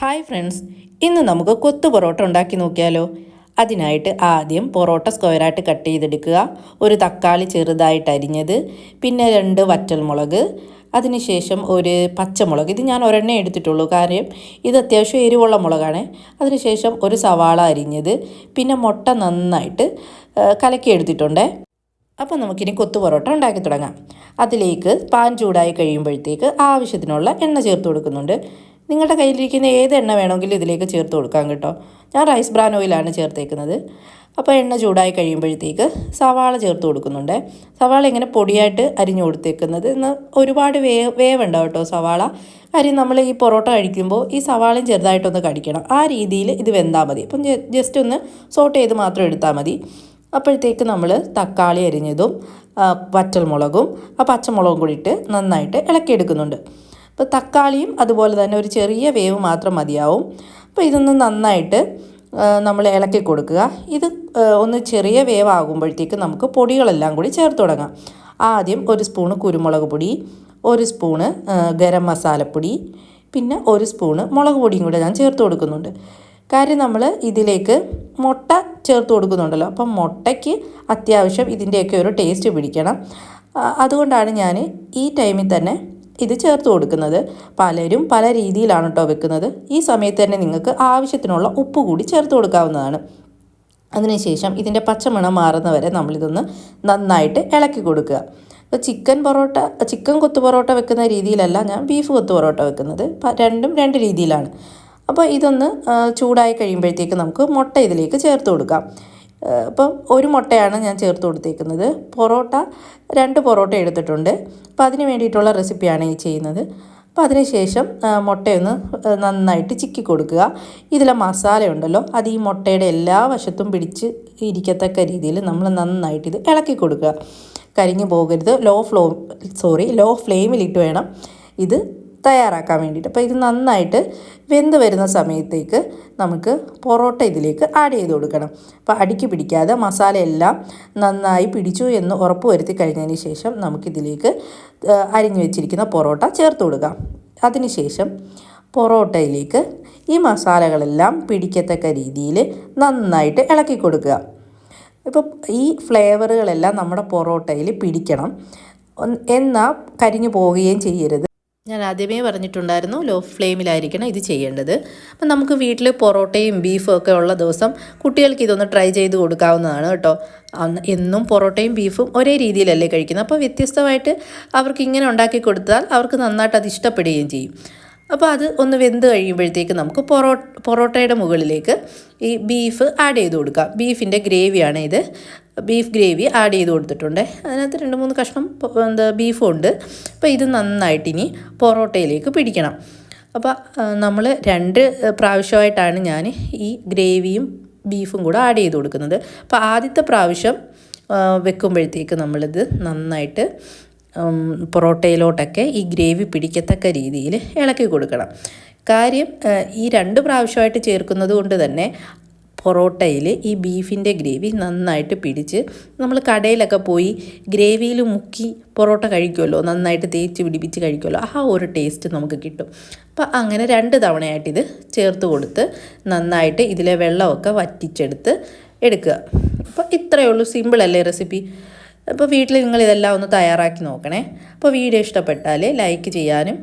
Hi friends ഇന്ന് നമുക്ക് കൊത്തു പൊറോട്ട ഉണ്ടാക്കി നോക്കിയാലോ? അതിനായിട്ട് ആദ്യം പൊറോട്ട സ്ക്വയറായിട്ട് കട്ട് ചെയ്തെടുക്കുക. ഒരു തക്കാളി ചെറുതായിട്ട് അരിഞ്ഞത് പിന്നെ രണ്ട് വറ്റൽമുളക് അതിനുശേഷം ഒരു പച്ചമുളക്. ഇത് ഞാൻ ഒരെണ്ണേ എടുത്തിട്ടുള്ളൂ. കാര്യം ഇത് അത്യാവശ്യം എരിവുള്ള മുളകാണ്. അതിനുശേഷം ഒരു സവാള അരിഞ്ഞത് പിന്നെ മുട്ട നന്നായിട്ട് കലക്കി എടുത്തിട്ടുണ്ടേ. അപ്പോൾ നമുക്കിനി കൊത്തു പൊറോട്ട ഉണ്ടാക്കി തുടങ്ങാം. അതിലേക്ക് പാൻ ചൂടായി കഴിയുമ്പോഴത്തേക്ക് ആവശ്യത്തിനുള്ള എണ്ണ ചേർത്ത് കൊടുക്കുന്നുണ്ട്. നിങ്ങളുടെ കയ്യിലിരിക്കുന്ന ഏത് എണ്ണ വേണമെങ്കിലും ഇതിലേക്ക് ചേർത്ത് കൊടുക്കാം കേട്ടോ. ഞാൻ റൈസ് ബ്രാൻ ഓയിലാണ് ചേർത്തേക്കുന്നത്. അപ്പോൾ എണ്ണ ചൂടായി കഴിയുമ്പോഴത്തേക്ക് സവാള ചേർത്ത് കൊടുക്കുന്നുണ്ട്. സവാള ഇങ്ങനെ പൊടിയായിട്ട് അരിഞ്ഞു കൊടുത്തേക്കുന്നത്. ഇന്ന് ഒരുപാട് വേ വേവുണ്ടാവും കേട്ടോ സവാള. കാര്യം നമ്മൾ ഈ പൊറോട്ട കഴിക്കുമ്പോൾ ഈ സവാളയും ചെറുതായിട്ടൊന്ന് കടിക്കണം. ആ രീതിയിൽ ഇത് വെന്താൽ മതി. അപ്പം ജസ്റ്റ് ഒന്ന് സോട്ട് ചെയ്ത് മാത്രം എടുത്താൽ മതി. അപ്പോഴത്തേക്ക് നമ്മൾ തക്കാളി അരിഞ്ഞതും വറ്റൽമുളകും ആ പച്ചമുളകും കൂടി ഇട്ട് നന്നായിട്ട് ഇളക്കിയെടുക്കുന്നുണ്ട്. അപ്പോൾ തക്കാളിയും അതുപോലെ തന്നെ ഒരു ചെറിയ വേവ് മാത്രം മതിയാവും. അപ്പോൾ ഇതൊന്ന് നന്നായിട്ട് നമ്മൾ ഇളക്കി കൊടുക്കുക. ഇത് ഒന്ന് ചെറിയ വേവ് ആകുമ്പോഴത്തേക്ക് നമുക്ക് പൊടികളെല്ലാം കൂടി ചേർത്ത് തുടങ്ങാം. ആദ്യം ഒരു സ്പൂണ് കുരുമുളക് പൊടി ഒരു സ്പൂണ് ഗരം മസാലപ്പൊടി പിന്നെ ഒരു സ്പൂണ് മുളക് പൊടിയും കൂടെ ഞാൻ ചേർത്ത് കൊടുക്കുന്നുണ്ട്. കാര്യം നമ്മൾ ഇതിലേക്ക് മുട്ട ചേർത്ത് കൊടുക്കുന്നുണ്ടല്ലോ. അപ്പം മുട്ടയ്ക്ക് അത്യാവശ്യം ഇതിന്റെയൊക്കെ ഒരു ടേസ്റ്റ് പിടിക്കണം. അതുകൊണ്ടാണ് ഞാൻ ഈ ടൈമിൽ തന്നെ ഇത് ചേർത്ത് കൊടുക്കുന്നത്. പലരും പല രീതിയിലാണ് കേട്ടോ വെക്കുന്നത്. ഈ സമയത്ത് തന്നെ നിങ്ങൾക്ക് ആവശ്യത്തിനുള്ള ഉപ്പ് കൂടി ചേർത്ത് കൊടുക്കാവുന്നതാണ്. അതിനുശേഷം ഇതിന്റെ പച്ചമണം മാറുന്നവരെ നമ്മളിതൊന്ന് നന്നായിട്ട് ഇളക്കി കൊടുക്കുക. ഇപ്പോൾ ചിക്കൻ പൊറോട്ട ചിക്കൻ കൊത്തു പൊറോട്ട വെക്കുന്ന രീതിയിലല്ല ഞാൻ ബീഫ് കൊത്തു പൊറോട്ട വെക്കുന്നത്. രണ്ടും രണ്ട് രീതിയിലാണ്. അപ്പോൾ ഇതൊന്ന് ചൂടായി കഴിയുമ്പോഴത്തേക്ക് നമുക്ക് മുട്ട ഇതിലേക്ക് ചേർത്ത് കൊടുക്കാം. അപ്പം ഒരു മുട്ടയാണ് ഞാൻ ചേർത്ത് കൊടുത്തേക്കുന്നത്. പൊറോട്ട രണ്ട് പൊറോട്ട എടുത്തിട്ടുണ്ട്. അപ്പോൾ അതിന് വേണ്ടിയിട്ടുള്ള റെസിപ്പിയാണ് ഈ ചെയ്യുന്നത്. അപ്പോൾ അതിനുശേഷം മുട്ടയൊന്ന് നന്നായിട്ട് ചിക്കി കൊടുക്കുക. ഇതിലെ മസാല ഉണ്ടല്ലോ അത് ഈ മുട്ടയുടെ എല്ലാ വശത്തും പിടിച്ച് ഇരിക്കത്തക്ക രീതിയിൽ നമ്മൾ നന്നായിട്ട് ഇത് ഇളക്കി കൊടുക്കുക. കരിഞ്ഞു പോകരുത്. ലോ ഫ്ലോ സോറി ലോ ഫ്ലെയിമിലിട്ട് വേണം ഇത് തയ്യാറാക്കാൻ വേണ്ടിയിട്ട്. അപ്പോൾ ഇത് നന്നായിട്ട് വെന്ത് വരുന്ന സമയത്തേക്ക് നമുക്ക് പൊറോട്ട ഇതിലേക്ക് ആഡ് ചെയ്ത് കൊടുക്കണം. അപ്പോൾ അടിക്ക് പിടിക്കാതെ മസാലയെല്ലാം നന്നായി പിടിച്ചു എന്ന് ഉറപ്പ് വരുത്തി കഴിഞ്ഞതിന് ശേഷം നമുക്കിതിലേക്ക് അരിഞ്ഞു വെച്ചിരിക്കുന്ന പൊറോട്ട ചേർത്ത് കൊടുക്കാം. അതിനുശേഷം പൊറോട്ടയിലേക്ക് ഈ മസാലകളെല്ലാം പിടിക്കത്തക്ക രീതിയിൽ നന്നായിട്ട് ഇളക്കി കൊടുക്കുക. ഇപ്പോൾ ഈ ഫ്ലേവറുകളെല്ലാം നമ്മുടെ പൊറോട്ടയിൽ പിടിക്കണം. എന്നാൽ കരിഞ്ഞു പോവുകയും ചെയ്യരുത്. ഞാൻ ആദ്യമേ പറഞ്ഞിട്ടുണ്ടായിരുന്നു ലോ ഫ്ലെയിമിലായിരിക്കണം ഇത് ചെയ്യേണ്ടത്. അപ്പം നമുക്ക് വീട്ടിൽ പൊറോട്ടയും ബീഫും ഒക്കെ ഉള്ള ദിവസം കുട്ടികൾക്ക് ഇതൊന്ന് ട്രൈ ചെയ്ത് കൊടുക്കാവുന്നതാണ് കേട്ടോ. എന്നും പൊറോട്ടയും ബീഫും ഒരേ രീതിയിലല്ലേ കഴിക്കുന്നത്. അപ്പോൾ വ്യത്യസ്തമായിട്ട് അവർക്ക് ഇങ്ങനെ ഉണ്ടാക്കി കൊടുത്താൽ അവർക്ക് നന്നായിട്ട് അത് ഇഷ്ടപ്പെടുകയും ചെയ്യും. അപ്പോൾ അത് ഒന്ന് വെന്ത് കഴിയുമ്പോഴത്തേക്ക് നമുക്ക് പൊറോ പൊറോട്ടയുടെ മുകളിലേക്ക് ഈ ബീഫ് ആഡ് ചെയ്ത് കൊടുക്കാം. ബീഫിന്റെ ഗ്രേവിയാണ് ഇത്. ബീഫ് ഗ്രേവി ആഡ് ചെയ്ത് കൊടുത്തിട്ടുണ്ട്. അതിനകത്ത് രണ്ട് മൂന്ന് കഷ്ണം എന്താ ബീഫും ഉണ്ട്. അപ്പോൾ ഇത് നന്നായിട്ട് ഇനി പൊറോട്ടയിലേക്ക് പിടിക്കണം. അപ്പോൾ നമ്മൾ രണ്ട് പ്രാവശ്യമായിട്ടാണ് ഞാൻ ഈ ഗ്രേവിയും ബീഫും കൂടെ ആഡ് ചെയ്ത് കൊടുക്കുന്നത്. അപ്പോൾ ആദ്യത്തെ പ്രാവശ്യം വെക്കുമ്പോഴത്തേക്ക് നമ്മളിത് നന്നായിട്ട് പൊറോട്ടയിലോട്ടൊക്കെ ഈ ഗ്രേവി പിടിക്കത്തക്ക രീതിയിൽ ഇളക്കി കൊടുക്കണം. കാര്യം ഈ രണ്ട് പ്രാവശ്യമായിട്ട് ചേർക്കുന്നത് കൊണ്ട് തന്നെ പൊറോട്ടയിൽ ഈ ബീഫിന്റെ ഗ്രേവി നന്നായിട്ട് പിടിച്ച് നമ്മൾ കടയിലൊക്കെ പോയി ഗ്രേവിയിൽ മുക്കി പൊറോട്ട കഴിക്കുമല്ലോ നന്നായിട്ട് തേച്ച് പിടിപ്പിച്ച് കഴിക്കുമല്ലോ ആ ഒരു ടേസ്റ്റ് നമുക്ക് കിട്ടും. അപ്പോൾ അങ്ങനെ രണ്ട് തവണയായിട്ട് ഇത് ചേർത്ത് കൊടുത്ത് നന്നായിട്ട് ഇതിലെ വെള്ളമൊക്കെ വറ്റിച്ചെടുത്ത് എടുക്കുക. അപ്പോൾ ഇത്രയേ ഉള്ളൂ. സിമ്പിളല്ലേ റെസിപ്പി? അപ്പോൾ വീട്ടിൽ നിങ്ങൾ ഇതെല്ലാം ഒന്ന് തയ്യാറാക്കി നോക്കണേ. അപ്പോൾ വീഡിയോ ഇഷ്ടപ്പെട്ടാൽ ലൈക്ക് ചെയ്യാനും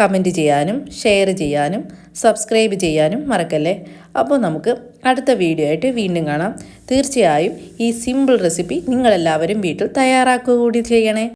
കമന്റ് ചെയ്യാനും ഷെയർ ചെയ്യാനും സബ്സ്ക്രൈബ് ചെയ്യാനും മറക്കല്ലേ? അപ്പോൾ നമുക്ക് അടുത്ത വീഡിയോ ആയിട്ട് വീണ്ടും കാണാം. തീർച്ചയായും ഈ സിമ്പിൾ റെസിപ്പി നിങ്ങളെല്ലാവരും വീട്ടിൽ തയ്യാറാക്കുക കൂടി ചെയ്യണേ.